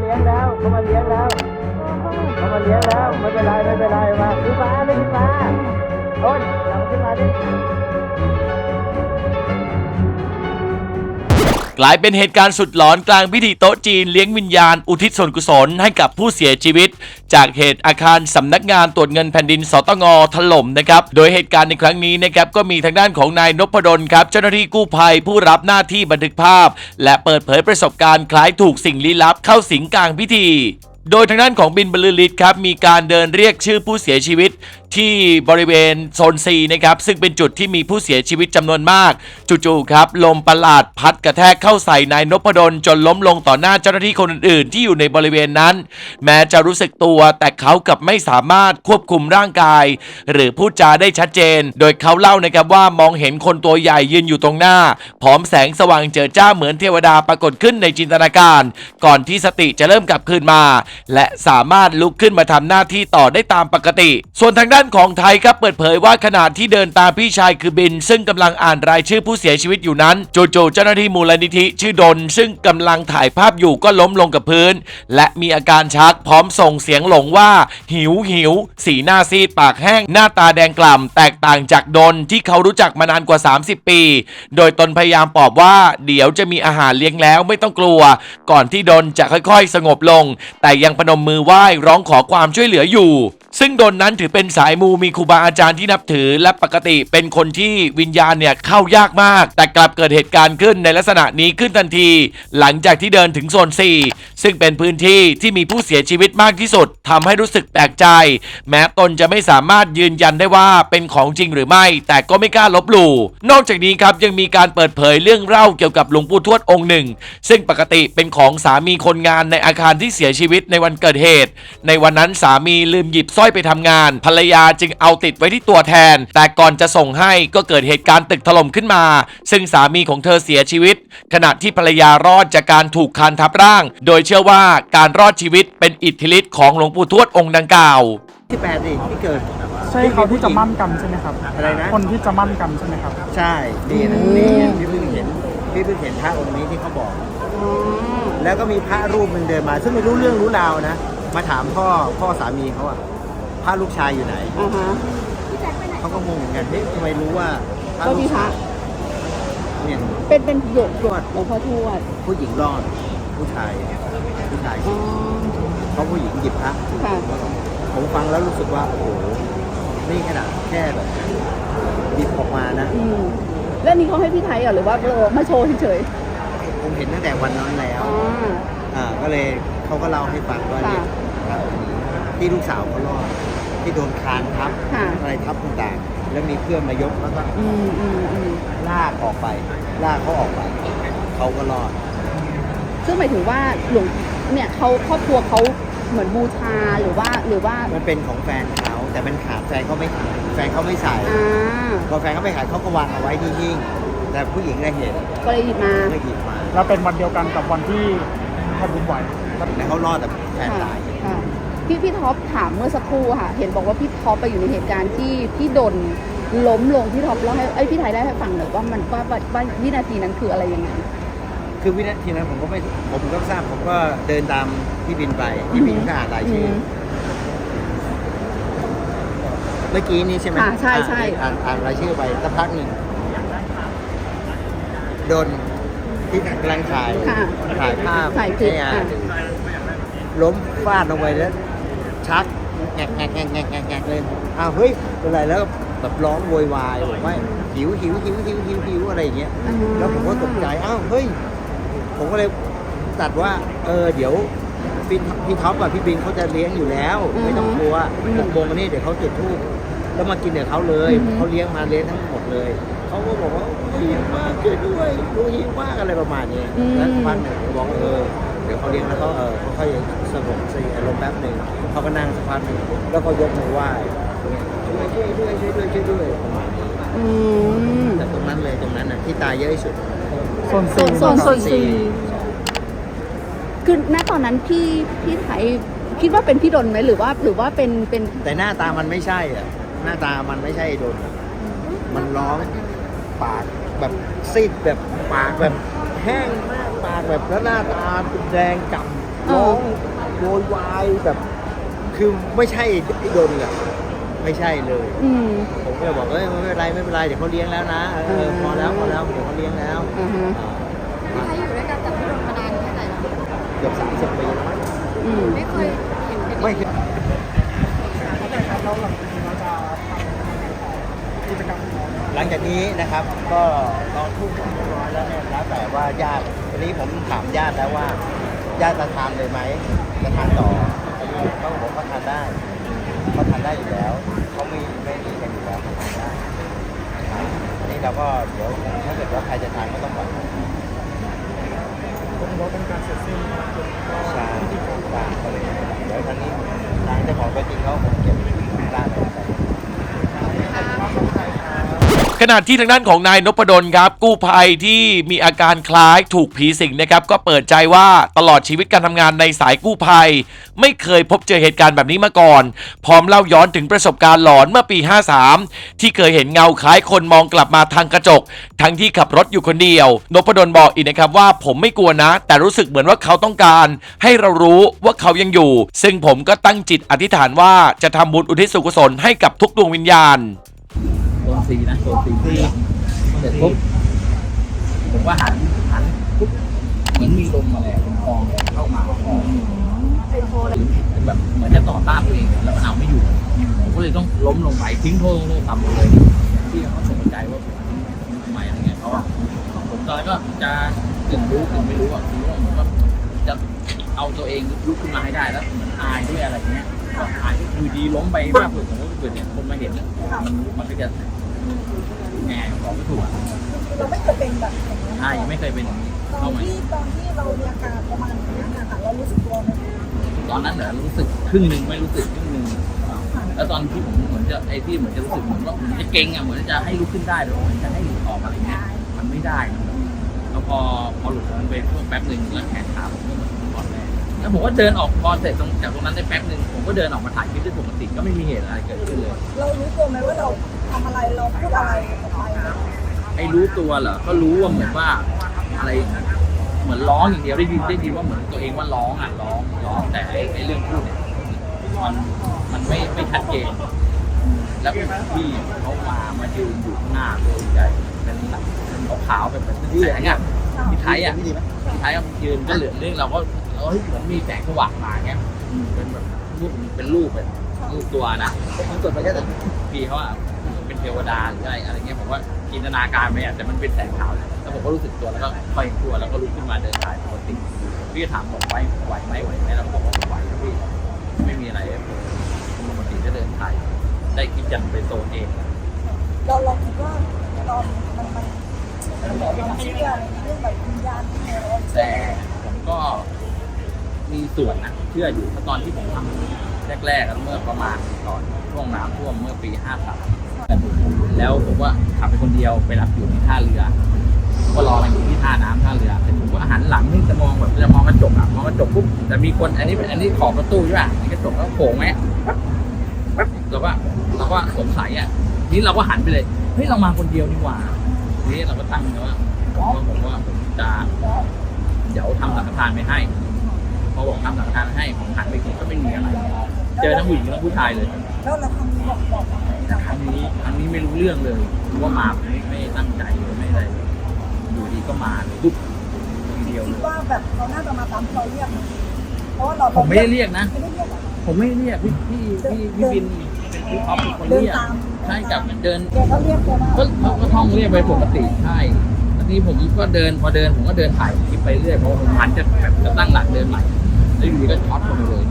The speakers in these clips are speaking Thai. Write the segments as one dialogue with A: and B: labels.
A: เลี้ยงแล้วเขามาเลี้ยงแล้วเขามาเลี้ยงแล้วไม่เป็นไรไม่เป็นไรมาขึ้นมาเลยขึ้นมาต้นหลังขึ้นมาดิ
B: กลายเป็นเหตุการณ์สุดหลอนกลางพิธีโต๊ะจีนเลี้ยงวิญญาณอุทิศส่วนกุศลให้กับผู้เสียชีวิต จากเหตุอาคารสำนักงานตรวจเงินแผ่นดินสตงถล่มนะครับโดยเหตุการณ์ในครั้งนี้นะครับก็มีทางด้านของนายนพดลครับเจ้าหน้าที่กู้ภัยผู้รับหน้าที่บันทึกภาพ และเปิดเผยประสบการณ์คล้ายถูกสิ่งลี้ลับเข้าสิงกลางพิธีโดยทางด้านของบินบรรลือฤทธิ์ครับมีการเดินเรียกชื่อผู้เสียชีวิตที่บริเวณโซน C นะครับซึ่งเป็นจุดที่มีผู้เสียชีวิตจำนวนมาก จู่ๆครับลมประหลาดพัดกระแทกเข้าใส่นายนพดลจนล้มลงต่อหน้าเจ้าหน้าที่คนอื่นๆ ที่อยู่ในบริเวณนั้น แม้จะรู้สึกตัวแต่เขากลับไม่สามารถควบคุมร่างกาย หรือพูดจาได้ชัดเจน โดยเขาเล่านะครับว่ามองเห็นคนตัวใหญ่ยืนอยู่ตรงหน้า พร้อมแสงสว่างเจิดจ้าเหมือนเทวดาปรากฏขึ้นในจินตนาการ ก่อนที่สติจะเริ่มกลับคืนมา และสามารถลุกขึ้นมาทำหน้าที่ต่อได้ตามปกติ ส่วนทางด้านของไทยครับเปิดเผยว่าขณะที่เดินตามพี่ชายคือบิน ซึ่งกำลังอ่านรายชื่อผู้เสียชีวิตอยู่นั้นจู่ๆเจ้าหน้าที่มูลนิธิชื่อดน ซึ่งกำลังถ่ายภาพอยู่ก็ล้มลงกับพื้น และมีอาการชักพร้อมส่งเสียงหลงว่า หิวหิวสีหน้าซีดปากแห้ง หน้าตาแดงกล่ำแตกต่างจากดนที่เขารู้จักมานานกว่า 30 ปี โดยตนพยายามปลอบว่า เดี๋ยวจะมีอาหารเลี้ยงแล้วไม่ต้องกลัว ก่อนที่ดนจะค่อยๆ สงบลง แต่ยังพนมมือไหว้ร้องขอความช่วยเหลืออยู่ ซึ่งดนนั้นถือเป็นสายมูมีครูบาอาจารย์ที่นับถือ และปกติเป็นคนที่วิญญาณเนี่ยเข้ายากมาก แต่กลับเกิดเหตุการณ์ขึ้นในลักษณะนี้ขึ้นทันที หลังจากที่เดินถึงโซน 4 ซึ่งเป็นพื้นที่ที่มีผู้เสียชีวิตมากที่สุดทำให้รู้สึกแปลกใจ แม้ตนจะไม่สามารถยืนยันได้ว่าเป็นของจริงหรือไม่ แต่ก็ไม่กล้าลบหลู่นอกจากนี้ครับยังมีการเปิดเผยเรื่องเล่าเกี่ยวกับหลวงปู่ทวดองค์หนึ่ง ซึ่งปกติเป็นของสามีคนงานในอาคารที่เสียชีวิตในวันเกิดเหตุ ในวันนั้นสามีลืมหยิบสร้อยไปทำงาน ภรรยาจึงเอาติดไว้ที่ตัวแทน แต่ก่อนจะส่งให้ก็เกิดเหตุการณ์ตึกถล่มขึ้นมา ซึ่งสามีของเธอเสียชีวิต ขณะที่ภรรยารอดจากการถูกคานทับร่าง โดยเชื่อว่าการรอดชีวิตเป็นอิทธิฤทธิ์ของหลวงปู่ทวดองค์ดังกล่าว
A: ที่แปดดิที่เกิด
C: ใช่เขาที่จะมั่นกันใช่ไหมครับ
A: อะไรนะ
C: คนที่จะมั่นกันใช่ไหมครับ
A: ใช่นี่นะนี่พี่เพิ่งเห็นพี่เพิ่งเห็นพระองค์นี้ที่เขาบอก แล้วก็มีพระรูปหนึงเดินมา ซึ่งไม่รู้เรื่องรู้ราวนะ มาถามพ่อพ่อสามีเขาอะ พระลูกชายอยู่ไหน
D: อ่าฮะ
A: เขาก็งงเหมือนกันเฮ้ยทำไมรู้ว่าพระ
D: ก็
A: ลู
D: มี
A: ก
D: พระ
A: เนี่ย
D: เป็นเป็นหยกหยดหลวงพ่อทวด
A: ผู้หญิงรอดผู้ชายผู้ชาย
D: อ๋อ
A: เขาผู้หญิงหยิบพระ
D: ค่ะ
A: ผมฟังแล้วรู้สึกว่าโอ้โหนี่ขนาดแค่แบบหยิบออกมานะ
D: อืมแล้วนี่เขาให้พี่ไทยเหรอหรือว่าเรามาโชว์เฉย
A: ผมเห็นตั้งแต่วันนั้นแล้
D: ๆ
A: ว
D: อ๋อ
A: อ่าก็เลยเขาก็เล่าให้ฟังว่าเนี่ย
D: ค่ะ
A: พระองค์นี้ ที่ลูกสาวเขารอดที่โดนคานทับ
D: ค่ะ
A: อะไรทับต่างๆแล้วมีเพื่อนมายกแล้วก็
D: อืมอืมอืม
A: ลากออกไป ลากเขาออกไปเขาก็รอด
D: ซึ่งหมายถึงว่าหลวงเนี่ยเขาครอบครัวเขาเหมือนบูชาหรือว่าหรือว่า
A: มันเป็นของแฟนเขาแต่มันขาดแฟนเขาไม่แฟนเขาไม่ใส่
D: อ่า
A: พอแฟนเขาไม่ขายเขาก็วางเอาไว้ที่หิ้งแต่ผู้หญิงได้เห็น
D: ก็เลยหยิบมา
A: ไม่หยิบมา
C: แล้วเป็นวันเดียวกันกับวันที่แผ่นดินไหว
A: แล้วเขารอดแต่แฟน
D: ค่ะ
A: ตาย
D: ค่ะ พี่พี่ท็อปถามเมื่อสักครู่ค่ะ เห็นบอกว่าพี่ท็อปไปอยู่ในเหตุการณ์ที่พี่ดนล้มลงพี่ท็อปเล่าให้ไอ้ยพี่ไทยได้ให้ฟังหน่อยว่ามันว่าว่าว่าวินาทีนั้นคืออะไรยังไง
A: คือวินาทีนั้นผมก็ไม่ผมก็ทราบผมก็เดินตามพี่บินไปพี่บินก็อ่านรายชื่ออ
D: ม
A: เมื่อกี้นี้ใช่ไหม
D: อ่าใช่ใช่
A: อ่านอ่านรายชื่อไปสักพักหนึ่งโดนที่กำลังถ่าย
D: ค่ะ
A: ถ่ายภาพ
D: ถ่ายคลิป
A: ให้อ่า
D: อะ
A: นล้มฟาดลงไปแล้ว ชักแงกแงกแงกแงกแงกแงกเลยอ้าวเฮ้ยเป็นไรแล้วแบบร้องโวยวายบอกว่าหิวหิวหิวหิวหิวหิวอะไรอย่างเงี้ยแล้วผมก็ตกใจอ้าวเฮ้ยผมก็เลยตัดว่าเออเดี๋ยวพี่พี่ท็อปกับพี่บินเขาจะเลี้ยงอยู่แล้ว ไม่ต้องกลัว
D: อืม
A: โงวันนี้เดี๋ยวเขาจุดธูปแล้วมากินเดี๋ยวเขาเลยเขาเลี้ยงมาเลี้ยงทั้งหมดเลยเขาก็บอกว่าหิวมากช่วยด้วยดูหิวมากอะไรประมาณนี้แล้วสักพักหนึ่งบอกเออ เดี๋ยวเขาเลี้ยงแล้วก็เออเขาค่อยสงบสติอารมณ์แป๊บหนึ่งเขาก็นั่งสักพักหนึ่งแล้วก็ยกมือไหว้ช่วยด้วยช่วยด้วยช่วยด้วยช่วยด้วยประมาณนี้
D: อืม
A: แต่ตรงนั้นเลยตรงนั้นน่ะที่ตายเยอะที่สุด
C: โซน
D: โซ
C: ซี
D: นโซนโซนซีคือณตอนนั้นพี่พี่ไทยคิดว่าเป็นพี่ดนไหมหรือว่าหรือว่าเป็นเป็น
A: แต่หน้าตามันไม่ใช่อะหน้าตามันไม่ใช่โดน มันร้องปากแบบซีดแบบปากแบบแห้งมาก ปากแบบแล้วหน้าตาแดงกำร้องโวยวายแบบ คือไม่ใช่ไอ้โดนอะไม่ใช่เลย
D: อืม
A: ผมก็เลยบอกเอ้ยไม่เป็นไรไม่เป็นไรเดี๋ยวเขาเลี้ยงแล้วนะเออพอแล้วพอแล้วเดี๋ยวเขาเลี้ยงแล้ว
D: อ่าฮะ
A: อ่า
E: พี่ไทยอยู่ด้วยกันกับพี่โดนมานานแค่ไหนแล้ว
A: เกือบสามสิบปีแล้วมั้ง
D: อืม
E: ไม่เคยเห็นเป็น
A: ไม่เคย
C: เข้าใจครับแล้วหลังจากนี้เราจะทำกิจกรรมของเรา
A: หลังจากนี้นะครับ ก็ตอนทุ่มเรียบร้อยแล้วเนี่ยแล้วแต่ว่าญาติ วันนี้ผมถามญาติแล้วว่าญาติจะทานเลยไหมจะทานต่ออันนี้เขาบอกเขาทานได้เขาทานได้อยู่แล้วเขาไม่ไม่หนีกันอยู่แล้วเขาทานได้ครับอันนี้เราก็เดี๋ยวถ้าเกิดว่าใครจะทานก็ต้องปล่อย
C: ผมว่าเป็นการเสร็จสิ้นก็
A: ใช่ใช่ก็เลยเดี๋ยวทางนี้ทางเจ้าของตัวจริงเขาคงเก็บร้านอะไรไป
B: ขณะที่ทางด้านของนายนพดลครับ กู้ภัยที่มีอาการคล้ายถูกผีสิงนะครับ ก็เปิดใจว่าตลอดชีวิตการทำงานในสายกู้ภัย ไม่เคยพบเจอเหตุการณ์แบบนี้มาก่อน พร้อมเล่าย้อนถึงประสบการณ์หลอนเมื่อปี 53 ที่เคยเห็นเงาคล้ายคนมองกลับมาทางกระจก ทั้งที่ขับรถอยู่คนเดียวนพดลบอกอีกนะครับว่าผมไม่กลัวนะ แต่รู้สึกเหมือนว่าเขาต้องการ ให้เรารู้ว่าเขายังอยู่ ซึ่งผมก็ตั้งจิตอธิษฐานว่าจะทำบุญอุทิศส่วนกุศลให้กับทุกดวงวิญญาณ
F: ซีนะโซนซีเสร็จปุ๊บผมก็หันหันปุ๊บเหมือนมีลมอะไรลมฟองเข้ามาฟองแบบเหมือนจะต่อต้านตัวเองแล้วเอาไม่อยู่ผมก็เลยต้องล้มลงไปทิ้งโทษโทษทำเลยที่เขาสนใจว่าผมทำไมอะไรเงี้ยเพราผมตอนก็จะกึ่งรู้กึ่งไม่รู้อะคือว่าผมก็จะเอาตัวเองลุกขึ้นมาให้ได้แล้วเหมือนอายด้วยอะไรเงี้ยก็อายอยู่ดีล้มไปมากเลยผมก็เกิดเนี่ยคนมาเห็นมันมันก็จะ แง่บอกไม่ถูกอะ
G: เราไม่เคยเป็นแบบอย่างนี้น
F: ใช่ไม่เคยเป็นอย่างนี้
G: ตอ
F: เข้านมา
G: ที่ตอนที่เรามีอาการประมาณนี้นะคะเรารู้สึกตัวไหม
F: ตอนนั้นเหรอรู้สึกครึ่งหนึ่งไม่รู้สึกครึ่งหนึ่งแล้วตอนที่ผมเหมือนจะไอ้ที่เหมือนจะรู้สึกเหมือนว่าเหมือนจะเก่งอะเหมือนจะให้ลุกขึ้นได้หรือเหมือนจะให้หลุดออกอะไรเงี้ยมันไม่ได้นะแล้วพอพอหลุดมันไปช่วงแป๊บหนึ่งแล้วแขนขาผมก็เหมือนอ่อนแรงแล้วผมก็เดินออกพอเสร็จตรงจากตรงนั้นได้แป๊บหนึ่งผมก็เดินออกมาถ่ายคลิปได้ปกติก็ไม่มีเหตุอะไรเกิดขึ้นเลย
G: เรารู้ตัวไหมว่าเรา ทำอะไรเราพูดอะไรออกไป
F: ไอ้รู้ตัวเหรอก็รู้ว่าเหมือนว่าอะไร เหมือนร้องอย่างเดียวได้ยินได้ยินว่าเหมือนตัวเองว่าร้องอะร้องร้องแต่ไอ้ไอ้เรื่องพูดเนี่ยมันมันไม่ไม่ชัดเจน แล้วพี่เขามามายืนอยู่ข้างหน้าตัวใหญ่เป็นเป็นขาวๆเป็นเป็นแสงอะพี่ไทยอะพี่ไทยก็ยืนก็เหลือเรื่องเราก็เอ้ยเหมือนมีแสงสว่างมาเงี้ยอืมเป็นแบบรูปเป็นรูปเป็นรูปตัวนะ
A: มันกดไปแค่แต่
F: พี่เขาอะ เป็นเทวดาหรืออะไรอะไรเงี้ยผมว่าจินตนาการไปอะแต่มันเป็นแสงขาวเลยแล้วผมก็รู้สึกตัวแล้วก็ค่อยตัวแล้วก็ลุกขึ้นมาเดินถ่ายปกติพี่ถามบอกไหวไหวไหมไหวไหมเราก็บอกว่าไหวครับพี่ไม่มีอะไรปกติก็เดินถ่ายได้คลิปยันไปโซนเอง
G: เราเราคิดว่าตอนมันมันมันแบบควาเชื่อในเรื่องแบบวิญญาณที่เรา
F: แต่ผมก็มีส่วนนะเชื่ออยู่เพราะตอนที่ผมทำแรกๆอะเมื่อประมาณตอนช่วงน้ำท่วมเมื่อปีห้าสาม แล้วผมว่าขับไปคนเดียวไปรับอยู่ที่ท่าเรือ ก็รอกันอยู่ที่ท่าน้ำท่าเรือแต่ผมก็หันหลังนี่จะมองแบบจะมองกระจกอะมองกระจกปุ๊บแต่มีคนอันนี้อันนี้ขอบประตูใช่ป่ะมีกระจกแล้วโผล่ไหมปั๊บปั๊บเราก็เราก็สงสัยอะนี่เราก็หันไปเลยเฮ้ยเรามาคนเดียวนี่หว่าทีนี่เราก็ตั้งนะว่าผมว่าผมว่าผมจะเดี๋ยวทำสังฆทานไปให้พอบอกทำสังฆทานไปให้ผมหันไปก็ไม่มีอะไร เจอทั้งผู้หญิงทั้งผู้ชายเลย
G: แล้วเราทำบอกบอกอะไร
F: แต่ครั้งนี้ครั้งนี้ไม่รู้เรื่องเลยรู้ว่ามาไม่ไม่ตั้งใจเลยไม่อะไรเลยอยู่ดีก็มาเลยปุ๊บทีเดียว
G: คิ
F: เล
G: ด
F: ย
G: ว่าแบบเขาน่าจะมาตามที่เราเรียกไหมเพราะว่าเรา
F: ผมไม่ได้เรียกนะ
G: ไม่ได้เรียกหรอก
F: ผมไม่ได้เรียกพี่พี่พี่พี่บินเป็นพี่ออฟเป็นคน
G: เดิน
F: เรียก
G: ตาม
F: ใช่กับเดิน
G: แกก็เรียกแกว่า
F: ก็เขาก็ท่องเรียกไปปกติใช่ทีนี้ผมก็เดินพอเดินผมก็เดินถ่ายคลิปไปเรื่อยเพราะผมหันจะแบบจะตั้งหลักเดินใหม่ แล้วอยู่ดีก็ช็อตลงไปเลย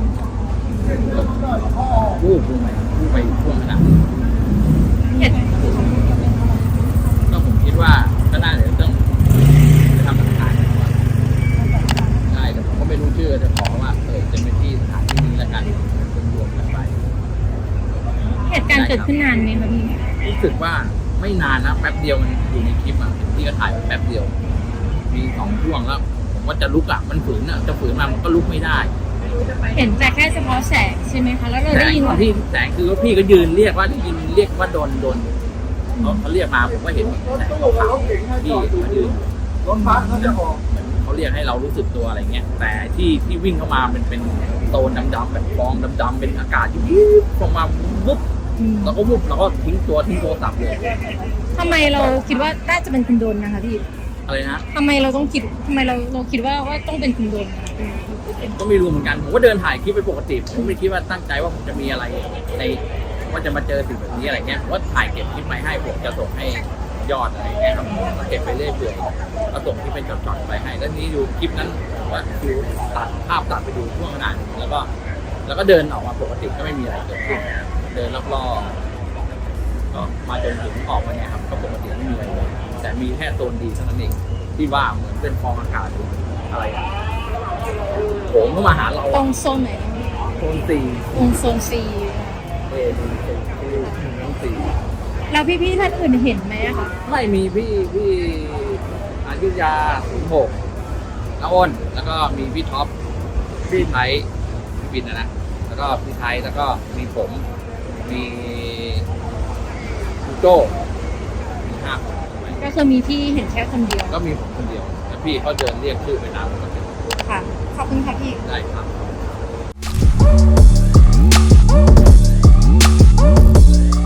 F: วูบลงไปวูบไปช่วงขนาดก็ผมคิดว่าก็น่าจะต้องไปทำหลักฐานก่อนใช่แต่ผมก็ไม่รู้ชื่อจะขอว่าเออจะเป็นที่สถานที่นี้แล้วกันเป็นรวมกันไป
E: เหตุการณ์เกิดขึ้นนานไหมคะพี่
F: รู้สึกว่าไม่นานนะแป๊บเดียวมันอยู่ในคลิปอะที่ก็ถ่ายไว้แป๊บเดียว มีสองช่วงแล้วผมว่าจะลุกอะมันฝืนอะจะฝืนมามันก็ลุกไม่ได้
E: เห็นแต่แค่เฉพาะแสงใช่ไหมคะแล้วเรา
F: แส
E: ได้
F: ง
E: ยินว่า
F: ที่แสงคือว่าพี่ก็ยืนเรียกว่าได้ยินเรียกว่าโดนโดนเขาเขาเรียกมาผมก็เห็นแสงขาวๆพี่มายืน รถบัสเขาจะออกเหมือนเขาเรียกให้เรารู้สึกตัวอะไรเงี้ย แต่ที่ที่วิ่งเข้ามาเป็นเป็นโซนดำๆแบบฟองดำๆเป็นอากาศที่วิบลงมาวุบแล้วก็วุบแล้วก็ทิ้งตัวทิ้งโทรศัพท์เลย
E: ทำไมเราคิดว่าน่าจะเป็นคุณโดนนะคะพี่
F: อะไรนะ
E: ทำไมเราต้องคิดทำไมเราเราคิดว่าว่าต้องเป็นคุณโดนนะคะ
F: ผมก็ไม่รู้เหมือนกันผมก็เดินถ่ายคลิปไปปกติผมไม่คิดว่าตั้งใจว่าผมจะมีอะไรในว่าจะมาเจอสิ่งแบบนี้อะไรเงี้ยผมก็ถ่ายเก็บคลิปไปให้ผมจะส่งให้ยอดอะไรเงี้ยครับเก็บไปเรื่อยเปื่อยแล้วส่งที่เป็นช็อตๆไปให้ แล้วนี้ดูคลิปนั้นผมก็ดูตัดภาพตัดไปดูช่วงขนาดแล้วก็แล้วก็เดินออกมาปกติก็ไม่มีอะไรเกิดขึ้นเดินรอบๆก็มาจนถึงออกมาเนี่ยครับก็ปกติไม่มีอะไรเลยแต่มีแค่โซนดีเท่านั้นเองที่ว่าเหมือนเป็นฟองอากาศหรืออะไร อะโผล่เข้ามาหาเรา
E: ตร
F: อะ
E: งโซนไหนนะ
F: โซนสี่
E: ตรงโซนซี
F: เอโซนสี่
E: แล้วพี่พี่ๆท่านอื่นเห็นไหมอะคะ
F: ไม่มีพี่พี่อายุธยาศูนย์หกน้าอ้นแล้วก็มีพี่ท็อปพี่ไทยพี่บินนะนะแล้วก็พี่ไทยแล้วก็มีผมมีคุณโจ้มีห้าคน
E: ก็คือมีพี่เห็นแค่คนเดียว
F: ก็มีผมคนเดียวแล้วพี่เขาเดินเรียกชื่อไปตามปกติ
E: ค่ะ ขอบคุณค่ะพี่
F: ได้ครับ Thank you.